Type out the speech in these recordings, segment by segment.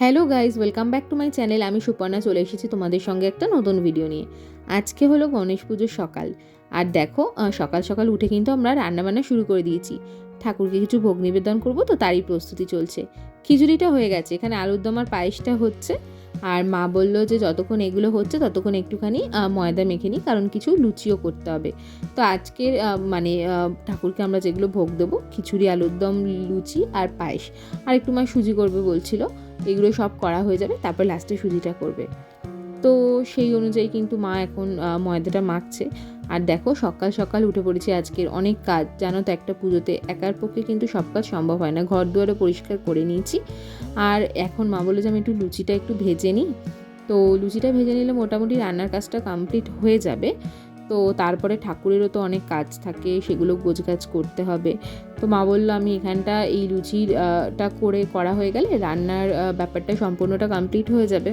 Hello guys welcome back to my channel. আমি সুপর্ণা, চলে এসেছি তোমাদের সঙ্গে একটা নতুন ভিডিও নিয়ে। আজকে হলো গণেশ পুজোর সকাল। আর দেখো সকাল সকাল উঠে কিন্তু আমরা রান্নাবান্না শুরু করে দিয়েছি। ঠাকুরকে কিছু ভোগ নিবেদন করব, তো তারই প্রস্তুতি চলছে। খিচুড়িটা হয়ে গেছে, এখানে আলুর দম আর পায়েসটা হচ্ছে। আর মা বলল যে যতক্ষণ এগুলো হচ্ছে, ততক্ষণ একটুখানি ময়দা মেখে নিই, কারণ কিছু লুচিও করতে হবে। তো আজকের মানে ঠাকুরকে আমরা যেগুলো ভোগ দেবো, খিচুড়ি, আলুর দম, লুচি আর পায়েস। আর একটু মা সুজি করবে বলছিল। এগুলো সব করা হয়ে যাবে, তারপর লাস্টে সুজিটা করবে। তো সেই অনুযায়ী কিন্তু মা এখন ময়দাটা মাখছে। আর দেখো, সকাল সকাল উঠে পড়েছি আজকের অনেক কাজ। জানো তো একটা পুজোতে একার পক্ষে কিন্তু সব কাজ সম্ভব হয় না। ঘর দুয়ারে পরিষ্কার করে নিয়েছি। আর এখন মা বলে যে, আমি একটু লুচিটা একটু ভেজে নিই। তো লুচিটা ভেজে নিলে মোটামুটি রান্নার কাজটা কমপ্লিট হয়ে যাবে। তো তারপরে ঠাকুরেরও তো অনেক কাজ থাকে, সেগুলো গোছগাছ করতে হবে। তো মা বলল, আমি এখানটা এই লুচির টা করে করা হয়ে গেলে রান্নার ব্যাপারটা সম্পূর্ণটা কমপ্লিট হয়ে যাবে।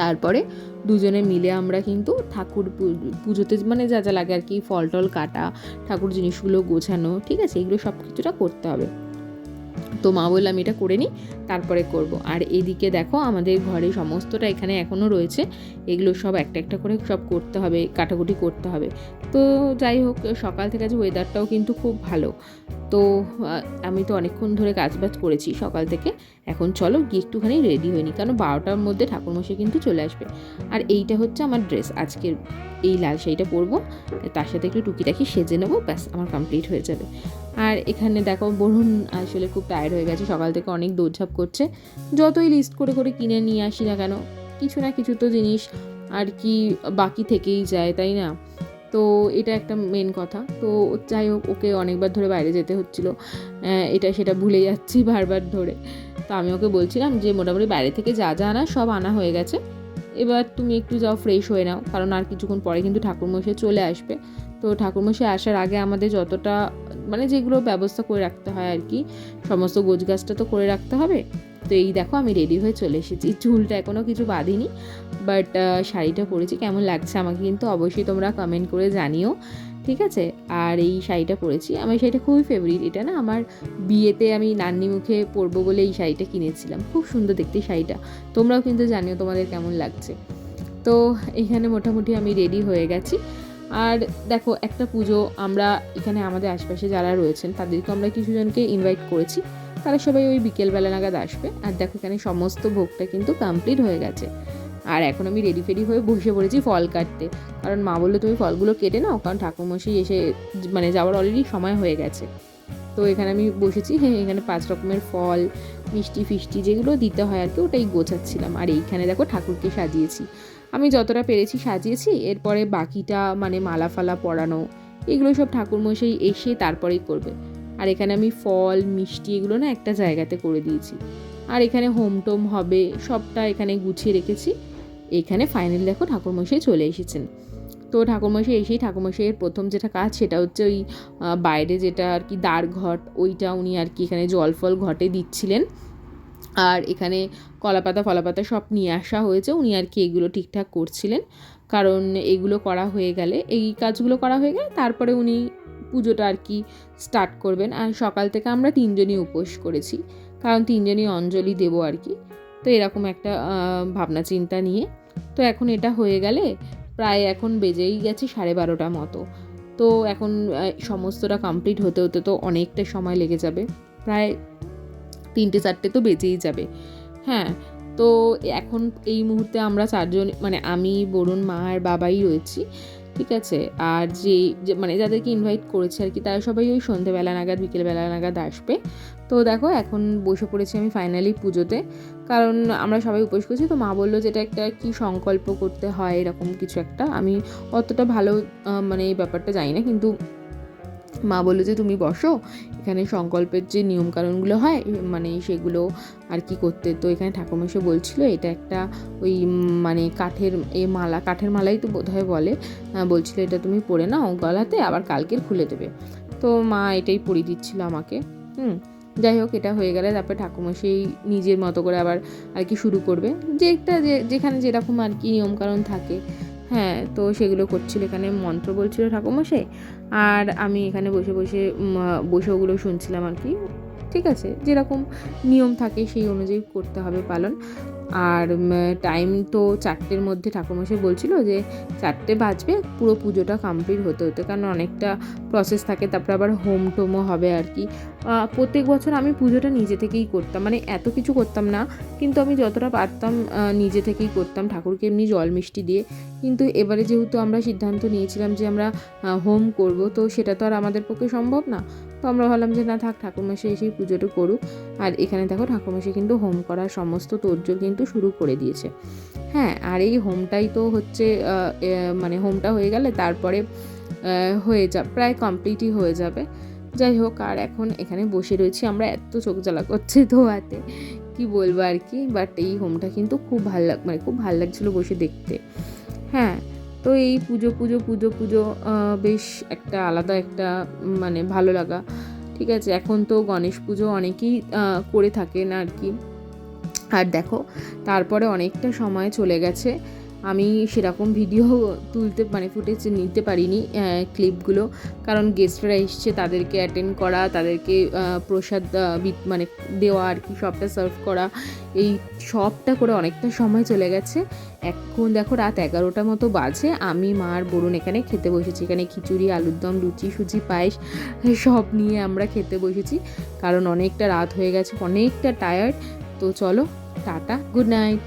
তারপরে দুজনে মিলে আমরা কিন্তু ঠাকুর পুজোতে মানে যা যা লাগে আর কি ফল টল কাটা, ঠাকুর জিনিসগুলো গোছানো, ঠিক আছে? এগুলো সব কিছুটা করতে হবে। তো মা বললাম, এটা করে নিই তারপরে করব। আর এদিকে দেখো আমাদের ঘরে সমস্তটা এখানে এখনও রয়েছে। এগুলো সব একটা একটা করে সব করতে হবে, কাটাকুটি করতে হবে। তো যাই হোক, সকাল থেকে আজ ওয়েদারটাও কিন্তু খুব ভালো। তো আমি তো অনেকক্ষণ ধরে কাজবাজ করেছি সকাল থেকে। এখন চলো গিয়ে একটুখানি রেডি হয়নি কারণ বারোটার মধ্যে ঠাকুরমশাই কিন্তু চলে আসবে। আর এইটা হচ্ছে আমার ড্রেস আজকের এই লাল শাড়িটা পরবো, তার সাথে একটু টুকিটাকি সেজে নেব, ব্যাস, আমার কমপ্লিট হয়ে যাবে। আর এখানে দেখো, বরুণ আসলে খুব টায়ার্ড হয়ে গেছে, সকাল থেকে অনেক দৌড়ঝাঁপ করছে। যতই লিস্ট করে করে কিনে নিয়ে আসি না কেন, কিছু না কিছু তো জিনিস আর কি বাকি থেকেই যায়, তাই না? তো এটা একটা মেন কথা। তো যাই হোক, ওকে অনেকবার ধরে বাইরে যেতে হচ্ছিল। এটা সেটা ভুলে যাচ্ছি বারবার ধরে। তো আমি ওকে বলছিলাম যে, মোটামুটি বাইরে থেকে যা যা আনা সব আনা হয়ে গেছে। এবার তুমি একটু যাও ফ্রেশ হয়ে নাও। কারণ আর কিছুক্ষণ পরে কিন্তু ঠাকুরমশাই চলে আসবে। তো ঠাকুরমশাই আসার আগে আমাদের যতটা মানে যেগুলো ব্যবস্থা করে রাখতে হয় আর কি, সমস্ত গোছগাছটা তো করে রাখতে হবে। তো এই দেখো আমি রেডি হয়ে চলে এসেছি। চুলটা এখনও কিছু বাঁধিনি বাট শাড়িটা পরেছি। কেমন লাগছে আমাকে কিন্তু অবশ্যই তোমরা কমেন্ট করে জানিও, ঠিক আছে? আর এই শাড়িটা পরেছি। আমার শাড়িটা খুবই ফেভারিট এটা না আমার বিয়েতে আমি নান্নি মুখে পরবো বলে এই শাড়িটা কিনেছিলাম। খুব সুন্দর দেখতে শাড়িটা। তোমরাও কিন্তু জানিও তোমাদের কেমন লাগছে। তো এখানে মোটামুটি আমি রেডি হয়ে গেছি। আর দেখো, একটা পুজো আমরা এখানে আমাদের আশপাশে যারা রয়েছেন তাদেরকে আমরা কিছু জনকে ইনভাইট করেছি। তারা সবাই ওই বিকেলবেলা নাগাদ আসবে। আর দেখো, এখানে সমস্ত ভোগটা কিন্তু কমপ্লিট হয়ে গেছে। আর এখন আমি রেডি ফেডি হয়ে বসে পড়েছি ফল কাটতে। কারণ মা বলল, তুমি ফলগুলো কেটে নাও, কারণ ঠাকুরমশাই এসে মানে যাওয়ার অলরেডি সময় হয়ে গেছে। তো এখানে আমি বসেছি হ্যাঁ এখানে পাঁচ রকমের ফল, মিষ্টি ফিষ্টি যেগুলো দিতে হয় আর কি, ওটাই গোছাচ্ছিলাম। আর এইখানে দেখো, ঠাকুরকে সাজিয়েছি। আমি যতটা পেরেছি সাজিয়েছি, এরপরে বাকিটা মানে মালা ফালা পরানো, এগুলো সব ঠাকুরমশাই এসে তারপরেই করবে। আর এখানে আমি ফল, মিষ্টি এগুলো না একটা জায়গাতে করে দিয়েছি। আর এখানে হোম টোম হবে, সবটা এখানে গুছিয়ে রেখেছি। এখানে ফাইনাল দেখো ঠাকুরমশাই চলে এসেছেন। তো ঠাকুরমশাই এসেই ঠাকুরমশাইয়ের প্রথম যেটা কাজ, সেটা হচ্ছে ওই বাইরে যেটা আর কি দ্বার ঘট ওইটা উনি আর কি এখানে জল ফল ঘটে দিচ্ছিলেন। আর এখানে কলাপাতা, ফলাপাতা সব নিয়ে আসা হয়েছে। উনি আর কি এগুলো ঠিকঠাক করছিলেন। কারণ এগুলো করা হয়ে গেলে, এই কাজগুলো করা হয়ে গেলে তারপরে উনি পুজোটা আর কি স্টার্ট করবেন। আর সকাল থেকে আমরা তিনজনই উপোস করেছি। কারণ তিনজনই অঞ্জলি দেবো আর কি। তো এরকম একটা ভাবনা চিন্তা নিয়ে। তো এখন এটা হয়ে গেলে প্রায় এখন বেজেই গেছে সাড়ে বারোটা মতো। তো এখন সমস্তটা কমপ্লিট হতে হতে তো অনেকটা সময় লেগে যাবে। প্রায় তিনটে চারটে তো বেঁচেই যাবে। হ্যাঁ তো এখন এই মুহূর্তে আমরা চারজন মানে আমি, বরুণ, মা আর বাবাই রয়েছি, ঠিক আছে? আর যে মানে যাদেরকে ইনভাইট করেছে আর কি, তারা সবাই ওই সন্ধেবেলা নাগাদ, বিকেলবেলা নাগাদ আসবে। তো দেখো, এখন বসে পড়েছি আমি ফাইনালি পুজোতে। কারণ আমরা সবাই উপোস করছি, তো মা বলল যেটা একটা কি সংকল্প করতে হয়, এরকম কিছু একটা। আমি অতটা ভালো মানে এই ব্যাপারটা জানি না, কিন্তু মা বলল যে, তুমি বসো। এখানে সংকল্পের যে নিয়মকানুনগুলো হয় মানে সেগুলো আর কি করতে। তো এখানে ঠাকুরমশাই বলছিল, এটা একটা ওই মানে কাঠের, এ মালা, কাঠের মালাই তো বোধহয় বলে। বলছিল, এটা তুমি পরে নাও গলাতে, আবার কালকের খুলে দেবে। তো মা এটাই পরিয়ে দিচ্ছিল আমাকে। হুম, যাই হোক, এটা হয়ে গেলে তারপরে ঠাকুমশাই নিজের মতো করে আবার আর কি শুরু করবে। যে একটা, যে, যেখানে যেরকম আর কি নিয়মকানুন থাকে। হ্যাঁ তো সেগুলো করছিল। এখানে মন্ত্র বলছিল ঠাকুমশাই আর আমি এখানে বসে বসে বসে ওগুলো শুনছিলাম আর কি। ঠিক আছে, যেরকম নিয়ম থাকে সেই অনুযায়ী করতে হবে পালন। আর টাইম তো চারটের মধ্যে ঠাকুরমশাই বলছিল যে চারটে বাজবে, পুরো পুজোটা কমপ্লিট হতে হতে, কারণ অনেকটা প্রসেস থাকে, তারপরে আবার হোম টোমও হবে আর কি। প্রত্যেক বছর আমি পুজোটা নিজে থেকেই করতাম মানে এত কিছু করতাম না, কিন্তু আমি যতটা পারতাম নিজে থেকেই করতাম ঠাকুরকে এমনি জল মিষ্টি দিয়ে। কিন্তু এবারে যেহেতু আমরা সিদ্ধান্ত নিয়েছিলাম যে আমরা হোম করব, তো সেটা তো আর আমাদের পক্ষে সম্ভব না। তো আমরা ভাবলাম যে না, থাক ঠাকুরমশাই এসেই পুজোটা করুক। আর এখানে দেখো ঠাকুরমশাই কিন্তু হোম করার সমস্ত তোড়জোড় কিন্তু শুরু করে দিয়েছে। হ্যাঁ আর এই হোমটাই তো হচ্ছে মানে হোমটা হয়ে গেলে তারপরে হয়ে যা, প্রায় কমপ্লিটই হয়ে যাবে। যাই হোক, আর এখন এখানে বসে রয়েছি আমরা, এত চোখ জ্বালা করছে ধোয়াতে কি বলব আর কি? বাট এই হোমটা কিন্তু খুব ভালো লাগ মানে খুব ভালো লাগছিল বসে দেখতে। হ্যাঁ তো এই পুজো পুজো পুজো পুজো বেশ একটা আলাদা একটা মানে ভালো লাগা। ঠিক আছে, এখন তো গণেশ পুজো অনেকেই করে থাকেন আর কি। আর দেখো, তারপরে অনেকটা সময় চলে গেছে। আমি সেরকম ভিডিও তুলতে মানে ফুটেজ নিতে পারিনি ক্লিপগুলো কারণ গেস্টরা এসছে, তাদেরকে অ্যাটেন্ড করা, তাদেরকে প্রসাদ মানে দেওয়া আর কি, সবটা সার্ভ করা। এই সবটা করে অনেকটা সময় চলে গেছে। এখন দেখো রাত এগারোটা মতো বাজে। আমি মার বরুণ এখানে খেতে বসেছি। এখানে খিচুড়ি, আলুর দম, লুচি, সুজি, পায়েস, সব নিয়ে আমরা খেতে বসেছি। কারণ অনেকটা রাত হয়ে গেছে, অনেকটা টায়ার্ড তো চলো, টাটা গুড নাইট